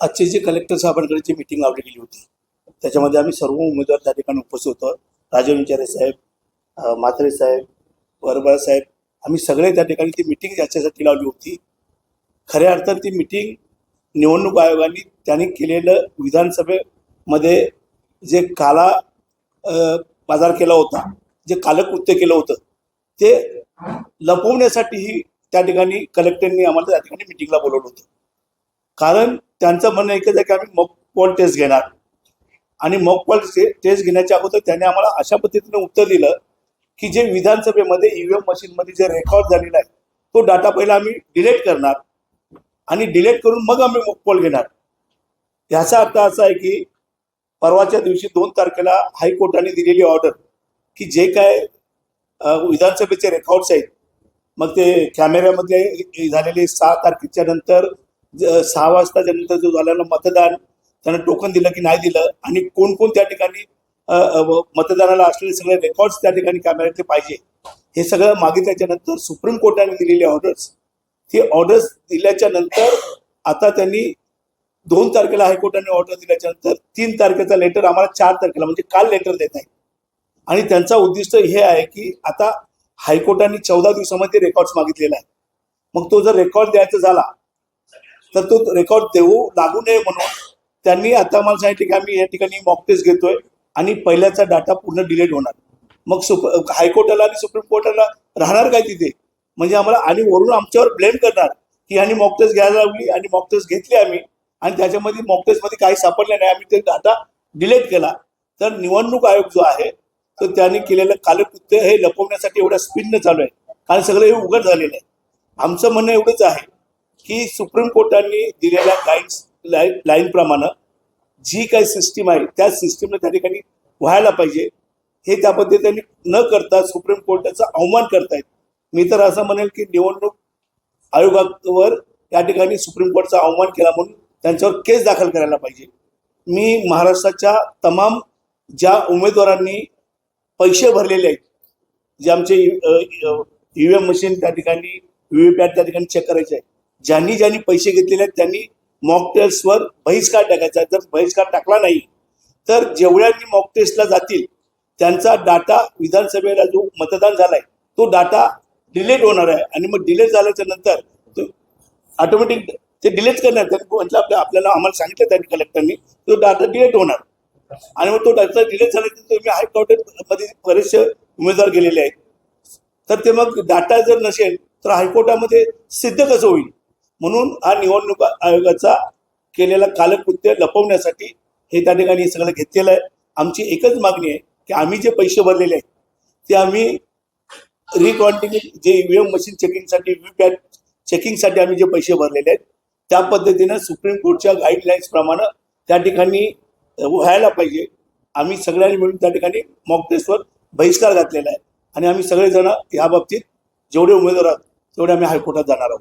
आजची जी कलेक्टर साहेबांकडे जी मिटिंग लावली गेली होती त्याच्यामध्ये आम्ही सर्व उमेदवार त्या ठिकाणी उपस्थित होतो. राजीव विचारे साहेब म्हात्रे साहेब वरबळ साहेब आम्ही सगळे त्या ठिकाणी ती मिटिंग याच्यासाठी लावली होती. खऱ्या अर्थात ती मिटिंग निवडणूक आयोगाने त्यांनी केलेलं विधानसभेमध्ये जे काला बाजार केला होता जे कालकृत्य केलं होतं ते लपवण्यासाठीही त्या ठिकाणी कलेक्टरनी आम्हाला त्या ठिकाणी मिटिंगला बोलवलं होतं. कारण त्यांचं म्हणणं एकच आहे की आम्ही मॉक पॉल टेस्ट घेणार. आणि मॉक पॉल टेस्ट घेण्याच्या अगोदर त्यांनी आम्हाला अशा पद्धतीने उत्तर दिलं की जे विधानसभेमध्ये ईव्हीएम मशीनमध्ये जे रेकॉर्ड झालेला आहे तो डाटा पहिला आम्ही डिलीट करणार आणि डिलीट करून मग आम्ही मॉक पॉल घेणार. ह्याचा अर्थ असा आहे की परवाच्या दिवशी दोन तारखेला हायकोर्टाने दिलेली ऑर्डर की जे काय विधानसभेचे रेकॉर्ड्स आहेत मग ते कॅमेऱ्यामध्ये झालेले सहा तारखेच्या नंतर सहा वाजता नंतर जो झालेला मतदान त्यांना टोकन दिलं की नाही दिलं आणि कोण कोण त्या ठिकाणी मतदानाला असलेले सगळे रेकॉर्ड्स त्या ठिकाणी कॅमेऱ्यातले पाहिजे. हे सगळं मागितल्याच्या नंतर सुप्रीम कोर्टाने दिलेले ऑर्डर्स ते ऑर्डर्स दिल्याच्या नंतर आता त्यांनी दोन तारखेला हायकोर्टाने ऑर्डर दिल्याच्या नंतर तीन तारखेचा लेटर आम्हाला चार तारखेला म्हणजे काल लेटर देत आहे आणि त्यांचा उद्दिष्ट हे आहे की आता हायकोर्टाने चौदा दिवसामध्ये रेकॉर्ड्स मागितलेला आहे. मग तो जर रेकॉर्ड द्यायचा झाला तर तो रेकॉर्ड देऊ लागू नये म्हणून त्यांनी आता मला सांगितलं की आम्ही या ठिकाणी मॉक टेस्ट घेतोय आणि पहिल्याचा डाटा पूर्ण डिलीट होणार. मग सुप हायकोर्टाला आणि सुप्रीम कोर्टाला राहणार काय तिथे? म्हणजे आम्हाला आणि वरून आमच्यावर ब्लेम करणार की यांनी मॉक टेस्ट घ्यायला लावली आणि मॉक टेस्ट घेतली आम्ही आणि त्याच्यामध्ये मॉक टेस्टमध्ये काही सापडले नाही. आम्ही ते डाटा डिलीट केला. तर निवडणूक आयोग जो आहे तो त्यांनी केलेलं कालकृत्य हे लपवण्यासाठी एवढ्या स्पीडनं चालू आहे. कारण सगळं हे उघड झालेलं आहे. आमचं म्हणणं एवढंच आहे की सुप्रीम कोर्टाने दिलेल्या गाईड्स लाईन प्रमाणे जी काही सिस्टीम आहे त्या सिस्टीमला त्या ठिकाणी व्हायला पाहिजे. हे त्या पद्धतीने न करता सुप्रीम कोर्टाचा अवमान करतायत. मी तर असं म्हणेल की निवडणूक आयोगावर या ठिकाणी सुप्रीम कोर्टचा अवमान केला म्हणून त्यांच्यावर केस दाखल करायला पाहिजे. मी महाराष्ट्राच्या तमाम ज्या उमेदवारांनी पैसे भरलेले आहेत जे आमचे ईव्हीएम मशीन त्या ठिकाणी व्ही पॅड त्या ठिकाणी चेक करायचे आहे ज्यांनी ज्यांनी पैसे घेतलेले आहेत त्यांनी मॉक टेस्टवर बहिष्कार टाकायचा आहे. जर बहिष्कार टाकला नाही तर जेवढ्यांनी मॉक टेस्टला जातील त्यांचा डाटा विधानसभेला जो मतदान झालाय तो डाटा डिलेट होणार आहे. आणि मग डिलेट झाल्याच्यानंतर तो ऑटोमॅटिक ते डिलीट करणार त्यांनी म्हटलं आपल्या आपल्याला आम्हाला सांगितलं त्यांनी कलेक्टरनी तो डाटा डिलेट होणार. आणि मग तो डाटा डिलीट झाल्यानंतर तुम्ही हायकोर्टामध्ये बरेचसे उमेदवार गेलेले आहेत. तर ते मग डाटा जर नसेल तर हायकोर्टामध्ये सिद्ध कसं होईल? म्हणून हा निवडणूक आयोगाचा केलेला कालकृत्य लपवण्यासाठी हे त्या ठिकाणी हे सगळं घेतलेलं आहे. आमची एकच मागणी आहे की आम्ही जे पैसे भरलेले आहेत ते आम्ही रिकॉन्टिन्यू जे ईव्हीएम मशीन चेकिंगसाठी व्हीपॅट चेकिंगसाठी आम्ही जे पैसे भरलेले आहेत त्या पद्धतीनं सुप्रीम कोर्टच्या गाईडलाईन्स प्रमाणे त्या ठिकाणी व्हायला पाहिजे. आम्ही सगळ्यांनी मिळून त्या ठिकाणी मॉक टेस्टवर बहिष्कार घातलेला आहे. आणि आम्ही सगळेजण या बाबतीत जेवढे उमेदवार आहोत तेवढे आम्ही हायकोर्टात जाणार आहोत.